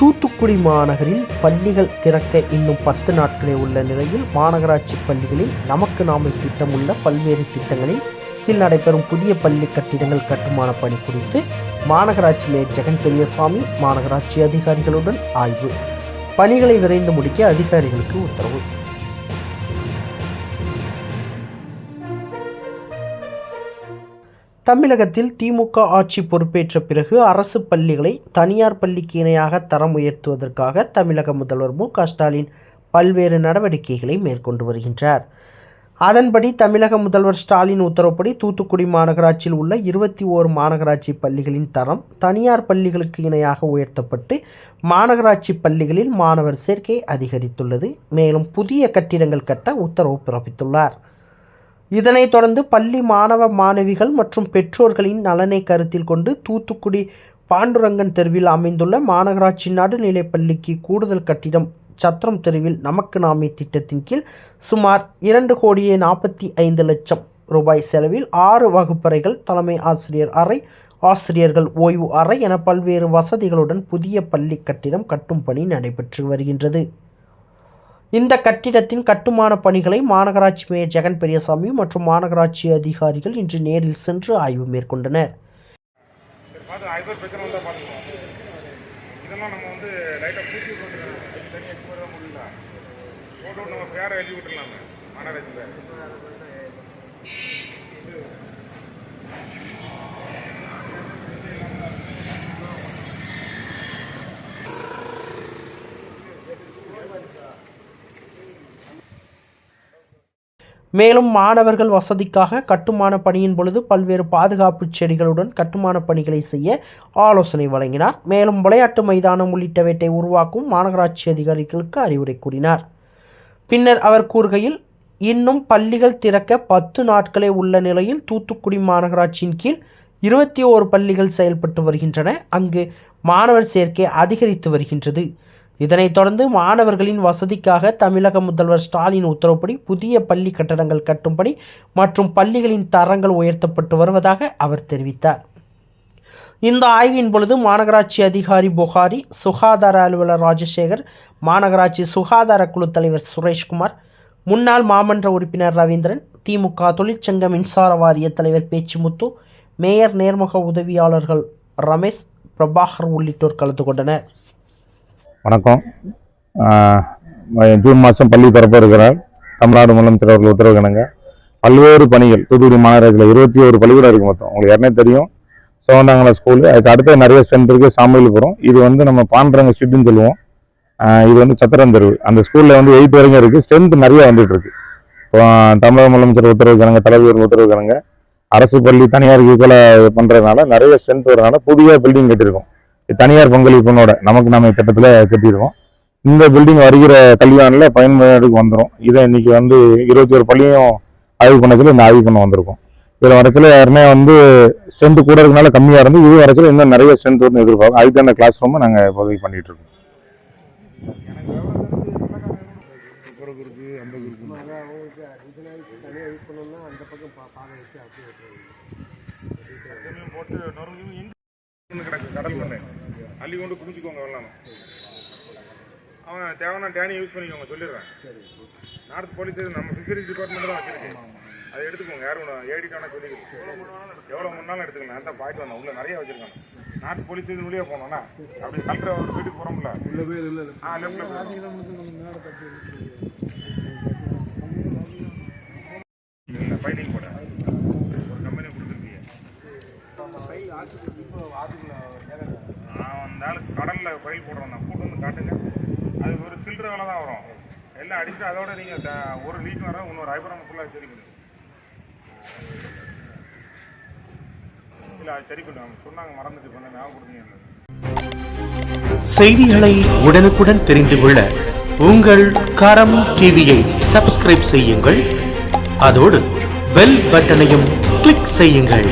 தூத்துக்குடி மாநகரில் பள்ளிகள் திறக்க இன்னும் பத்து நாட்களே உள்ள நிலையில் மாநகராட்சி பள்ளிகளில் நமக்கு நாமை திட்டம் உள்ள பல்வேறு திட்டங்களில் கீழ் நடைபெறும் புதிய பள்ளி கட்டிடங்கள் கட்டுமான பணி குறித்து மாநகராட்சி மேயர் ஜெகன் பெரியசாமி மாநகராட்சி அதிகாரிகளுடன் ஆய்வு. பணிகளை விரைந்து முடிக்க அதிகாரிகளுக்கு உத்தரவு. தமிழகத்தில் திமுக ஆட்சி பொறுப்பேற்ற பிறகு அரசு பள்ளிகளை தனியார் பள்ளிக்கு இணையாக தரம் உயர்த்துவதற்காக தமிழக முதல்வர் மு க ஸ்டாலின் பல்வேறு நடவடிக்கைகளை மேற்கொண்டு வருகின்றார். அதன்படி தமிழக முதல்வர் ஸ்டாலின் உத்தரவுப்படி தூத்துக்குடி மாநகராட்சியில் உள்ள இருபத்தி ஓரு மாநகராட்சி பள்ளிகளின் தரம் தனியார் பள்ளிகளுக்கு இணையாக உயர்த்தப்பட்டு மாநகராட்சி பள்ளிகளில் மாணவர் சேர்க்கை அதிகரித்துள்ளது. மேலும் புதிய கட்டிடங்கள் கட்ட உத்தரவு பிறப்பித்துள்ளார். இதனைத் தொடர்ந்து பள்ளி மாணவ மாணவிகள் மற்றும் பெற்றோர்களின் நலனை கருத்தில் கொண்டு தூத்துக்குடி பாண்டுரங்கன் தெருவில் அமைந்துள்ள மாநகராட்சி நடுநிலைப் பள்ளிக்கு கூடுதல் கட்டிடம் சத்திரம் தெருவில் நமக்கு நாமே திட்டத்தின் கீழ் சுமார் இரண்டு கோடியே நாற்பத்தி ஐந்து லட்சம் ரூபாய் செலவில் ஆறு வகுப்பறைகள் தலைமை ஆசிரியர் அறை ஆசிரியர்கள் ஓய்வு அறை என பல்வேறு வசதிகளுடன் புதிய பள்ளி கட்டிடம் கட்டும் பணி நடைபெற்று வருகின்றது. இந்த கட்டிடத்தின் கட்டுமான பணிகளை மாநகராட்சி மேயர் ஜெகன் பெரியசாமி மற்றும் மாநகராட்சி அதிகாரிகள் இன்று நேரில் சென்று ஆய்வு மேற்கொண்டனர். நம்ம பேரை எழுதி விட்டுலாமே மாநகராட்சியில். மேலும் மாணவர்கள் வசதிக்காக கட்டுமான பணியின் பொழுது பல்வேறு பாதுகாப்பு செடிகளுடன் கட்டுமான பணிகளை செய்ய ஆலோசனை வழங்கினார். மேலும் விளையாட்டு மைதானம் உள்ளிட்டவற்றை உருவாக்கும் மாநகராட்சி அதிகாரிகளுக்கு அறிவுரை கூறினார். பின்னர் அவர் கூறுகையில் இன்னும் பள்ளிகள் திறக்க பத்து நாட்களே உள்ள நிலையில் தூத்துக்குடி மாநகராட்சியின் கீழ் இருபத்தி ஓரு பள்ளிகள் செயல்பட்டு வருகின்றன. அங்கு மாணவர் சேர்க்கை அதிகரித்து வருகின்றது. இதனைத் தொடர்ந்து மாணவர்களின் வசதிக்காக தமிழக முதல்வர் ஸ்டாலின் உத்தரவுப்படி புதிய பள்ளி கட்டடங்கள் கட்டும்படி மற்றும் பள்ளிகளின் தரங்கள் உயர்த்தப்பட்டு வருவதாக அவர் தெரிவித்தார். இந்த ஆய்வின் பொழுது மாநகராட்சி அதிகாரி புகாரி சுகாதார அலுவலர் ராஜசேகர் மாநகராட்சி சுகாதார குழு தலைவர் சுரேஷ்குமார் முன்னாள் மாமன்ற உறுப்பினர் ரவீந்திரன் திமுக தொழிற்சங்க மின்சார வாரிய தலைவர் பேச்சுமுத்து மேயர் நேர்முக உதவியாளர்கள் ரமேஷ் பிரபாகர் உள்ளிட்டோர் கலந்து கொண்டனர். வணக்கம். ஜூன் மாதம் பள்ளி திறப்பு இருக்கிறார். தமிழ்நாடு முதலமைச்சர் அவர்கள் உத்தரவு பல்வேறு பணிகள் தூத்துக்குடி மாநகராட்சியில் இருபத்தி ஒரு பள்ளிக்கூடம் இருக்குது மொத்தம். உங்களுக்கு யாருனே தெரியும். சோந்தாங்கல ஸ்கூலு அதுக்கு அடுத்து நிறைய ஸ்ட்ரென்த் இருக்குது சாமியல்புரம் இது வந்து நம்ம பாண்டரங்க ஸ்ட்ரீட்னு சொல்லுவோம். இது வந்து சத்திரம் தெருவு. அந்த ஸ்கூலில் வந்து எயிட் வரைக்கும் இருக்குது ஸ்ட்ரென்த் நிறைய வந்துட்டு இருக்கு. இப்போ தமிழக முதலமைச்சர் உத்தரவுக்கிறாங்க தலைவர் உத்தரவு அரசு பள்ளி தனியார் ஈக்குவலாக பண்ணுறதுனால நிறைய ஸ்ட்ரென்த் வரதுனால புதிய பில்டிங் கட்டியிருக்கோம். தனியார் பங்களிப்பினோட நமக்கு நம்ம திட்டத்தில் கட்டியிருக்கோம் இந்த பில்டிங் வருகிற கல்யாணில் பயன்பாடுக்கு வந்துடும் இதை இன்னைக்கு வந்து இருபத்தி ஒரு பள்ளியும் ஆய்வு பண்ணத்தில் இந்த ஆய்வு பண்ண வந்திருக்கோம். இதில் வரச்சில் யாருமே வந்து ஸ்ட்ரென்த் கூட இருக்கனால கம்மியாக இருந்து இது வரச்சில் இன்னும் நிறைய ஸ்ட்ரென்த் வந்து எதிர்பார்க்கும். அதுக்கான கிளாஸ் ரூமை நாங்கள் இப்போதைக்கு பண்ணிகிட்டு இருக்கோம். போட்டு கடல் மண்ணு அள்ளி கொண்டு குமிச்சிக்கோங்க வெள்ளாம அவன் தேவையான டேனி யூஸ் பண்ணிக்கோங்க சொல்லிடுறேன். நார்த் போலீஸ் நம்ம ஃபிஷரிஸ் டிபார்ட்மெண்ட் தான் வச்சிருக்கேன் அதை எடுத்துக்கோங்க யாரும் ஏடிக்கான சொல்லிக்கிறேன் எவ்வளோ முன்னாலும் எடுத்துக்கலாம் நான் தான் பாயிட்டு வந்தேன். உள்ள நிறைய வச்சிருக்காங்க. நார்த் போலீஸ் இது வழியாக போனோம்னா அப்படி கலெக்டர் அவர் வீட்டுக்கு போகிறோம்ல ஆ லெஃப்ட்டில் இல்லை ஃபைட்டிங் போட ஒரு நான் அந்த கடலில் ஃபைல் போடுறேன் நான் கூட்டு வந்து காட்டுங்க. அது ஒரு சில்லற வேலை தான் வரும். எல்லாம் அடிச்சு அதோட நீங்கள் ஒரு லீக் வர இன்னொரு ஐபரம் ஃபுல்லாக சரி பண்ணுங்க இல்லை அது சரி பண்ணுவாங்க சொன்னாங்க மறந்துட்டு பண்ண ஞாபகம் கொடுத்தீங்க செய்திகளை உடனுக்குடன் தெரிந்து கொள்ள உங்கள் கரம் டிவியை சப்ஸ்கிரைப் செய்யுங்கள். அதோடு பெல் பட்டனையும் கிளிக் செய்யுங்கள்.